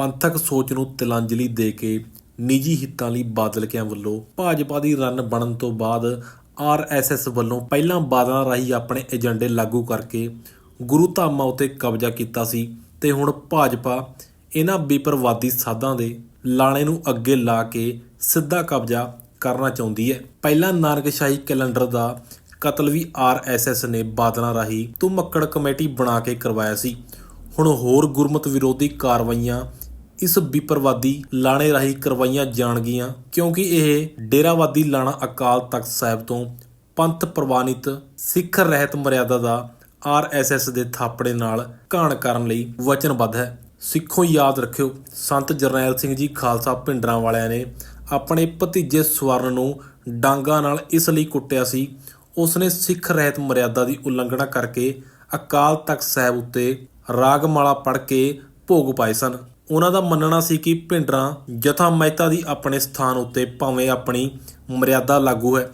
ਪੰਥਕ ਸੋਚ ਨੂੰ ਤਿਲਾਂਜਲੀ ਦੇ ਕੇ ਨਿੱਜੀ ਹਿੱਤਾਂ ਲਈ ਬਾਦਲ ਕਿਆਂ ਵੱਲੋਂ ਭਾਜਪਾ ਦੀ ਰਨ ਬਣਨ ਤੋਂ ਬਾਅਦ ਆਰਐਸਐਸ ਵੱਲੋਂ ਪਹਿਲਾਂ ਬਾਦਲਾਂ ਰਾਹੀਂ ਆਪਣੇ ਏਜੰਡੇ ਲਾਗੂ ਕਰਕੇ ਗੁਰੂ ਧਾਮਾਂ ਉਤੇ ਕਬਜ਼ਾ ਕੀਤਾ ਸੀ ਤੇ ਹੁਣ ਭਾਜਪਾ ਇਹਨਾਂ ਬੇਪਰਵਾਦੀ ਸਾਧਾਂ ਦੇ ਲਾਣੇ ਨੂੰ ਅੱਗੇ ਲਾ ਕੇ ਸਿੱਧਾ ਕਬਜ਼ਾ ਕਰਨਾ ਚਾਹੁੰਦੀ ਹੈ। ਪਹਿਲਾਂ ਨਾਨਕਸ਼ਾਹੀ ਕੈਲੰਡਰ ਦਾ ਕਤਲ ਵੀ ਆਰਐਸਐਸ ਨੇ ਬਾਦਲਾਂ ਰਾਹੀਂ ਤੁਮੱਕੜ ਕਮੇਟੀ ਬਣਾ ਕੇ ਕਰਵਾਇਆ ਸੀ। ਹੁਣ ਹੋਰ ਗੁਰਮਤ ਵਿਰੋਧੀ ਕਾਰਵਾਈਆਂ ਇਸ ਵਿਪਰਵਾਦੀ ਲਾਣੇ ਰਾਹੀਂ ਕਰਵਾਈਆਂ ਜਾਣਗੀਆਂ, ਕਿਉਂਕਿ ਇਹ ਡੇਰਾਵਾਦੀ ਲਾਣਾ ਅਕਾਲ ਤਖਤ ਸਾਹਿਬ ਤੋਂ ਪੰਥ ਪ੍ਰਵਾਨਿਤ ਸਿੱਖ ਰਹਿਤ ਮਰਿਆਦਾ ਦਾ ਆਰਐਸਐਸ ਦੇ ਥਾਪੜੇ ਨਾਲ ਘਾਣ ਕਰਨ ਲਈ ਵਚਨਬੱਧ ਹੈ। ਸਿੱਖੋ ਯਾਦ ਰੱਖਿਓ, ਸੰਤ ਜਰਨੈਲ ਸਿੰਘ ਜੀ ਖਾਲਸਾ ਪਿੰਡਰਾਂ ਵਾਲਿਆਂ ਨੇ ਆਪਣੇ ਭਤੀਜੇ ਸਵਰਨ ਨੂੰ ਡਾਂਗਾ ਨਾਲ ਇਸ ਲਈ ਕੁੱਟਿਆ ਸੀ। ਉਸਨੇ ਸਿੱਖ ਰਹਿਤ ਮਰਿਆਦਾ ਦੀ ਉਲੰਘਣਾ ਕਰਕੇ ਅਕਾਲ ਤਖਤ ਸਾਹਿਬ ਉੱਤੇ ਰਾਗਮਾਲਾ ਪੜ੍ਹ ਕੇ ਭੋਗ ਪਾਏ ਸਨ। ਉਹਨਾਂ ਦਾ ਮੰਨਣਾ ਸੀ ਕਿ ਭਿੰਡਰਾਂ ਜਥਾ ਮਹਿਤਾ ਦੀ ਆਪਣੇ ਸਥਾਨ ਉੱਤੇ ਭਾਵੇਂ ਆਪਣੀ ਮਰਿਆਦਾ ਲਾਗੂ ਹੈ,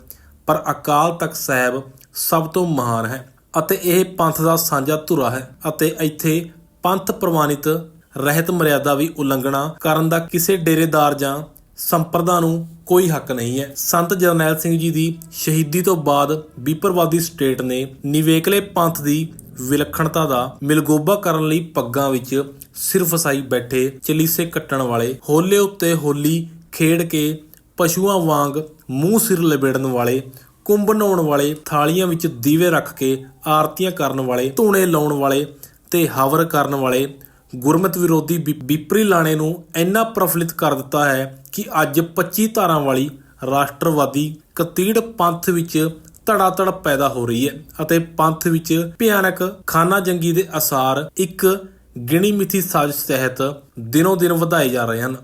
ਪਰ ਅਕਾਲ ਤਖਤ ਸਾਹਿਬ ਸਭ ਤੋਂ ਮਹਾਨ ਹੈ ਅਤੇ ਇਹ ਪੰਥ ਦਾ ਸਾਂਝਾ ਧੁਰਾ ਹੈ ਅਤੇ ਇੱਥੇ ਪੰਥ ਪ੍ਰਵਾਨਿਤ ਰਹਿਤ ਮਰਿਆਦਾ ਵੀ ਉਲੰਘਣਾ ਕਰਨ ਦਾ ਕਿਸੇ ਡੇਰੇਦਾਰ ਜਾਂ ਸੰਪਰਦਾ ਨੂੰ ਕੋਈ ਹੱਕ ਨਹੀਂ ਹੈ। ਸੰਤ ਜਰਨੈਲ ਸਿੰਘ ਜੀ ਦੀ ਸ਼ਹੀਦੀ ਤੋਂ ਬਾਅਦ ਬੀਪਰਵਾਦੀ ਸਟੇਟ ਨੇ ਨਿਵੇਕਲੇ ਪੰਥ ਦੀ ਵਿਲੱਖਣਤਾ ਦਾ ਮਿਲਗੋਬਾ ਕਰਨ ਲਈ ਪੱਗਾਂ ਵਿੱਚ ਸਿਰ ਫਸਾਈ ਬੈਠੇ ਚਲੀਸੇ ਕੱਟਣ ਵਾਲੇ, ਹੋਲੇ ਉੱਤੇ ਹੋਲੀ ਖੇਡ ਕੇ ਪਸ਼ੂਆਂ ਵਾਂਗ ਮੂੰਹ ਸਿਰ ਲਬੇੜਨ ਵਾਲੇ, ਕੁੰਭ ਨਹਾਉਣ ਵਾਲੇ, ਥਾਲੀਆਂ ਵਿੱਚ ਦੀਵੇ ਰੱਖ ਕੇ ਆਰਤੀਆਂ ਕਰਨ ਵਾਲੇ, ਧੂਣੇ ਲਾਉਣ ਵਾਲੇ ਤੇ ਹਵਰ ਕਰਨ ਵਾਲੇ, ਗੁਰਮਤ ਵਿਰੋਧੀ ਵਿ- ਵਿਪਰੀ ਲਾਣੇ ਨੂੰ ਇੰਨਾ ਪ੍ਰਫੁੱਲਿਤ ਕਰ ਦਿੱਤਾ ਹੈ ਕਿ ਅੱਜ 25 ਧਾਰਾਂ ਵਾਲੀ ਰਾਸ਼ਟਰਵਾਦੀ ਕਤੀੜ ਪੰਥ ਵਿੱਚ ਧੜਾਧੜ ਪੈਦਾ ਹੋ ਰਹੀ ਹੈ ਅਤੇ ਪੰਥ ਵਿੱਚ ਭਿਆਨਕ ਖਾਨਾ ਜੰਗੀ ਦੇ ਅਸਾਰ ਇੱਕ ਗਿਣੀ ਮਿਥੀ ਸਾਜ਼ਿਸ਼ ਤਹਿਤ ਦਿਨੋ ਦਿਨ ਵਧਾਏ ਜਾ ਰਹੇ ਹਨ।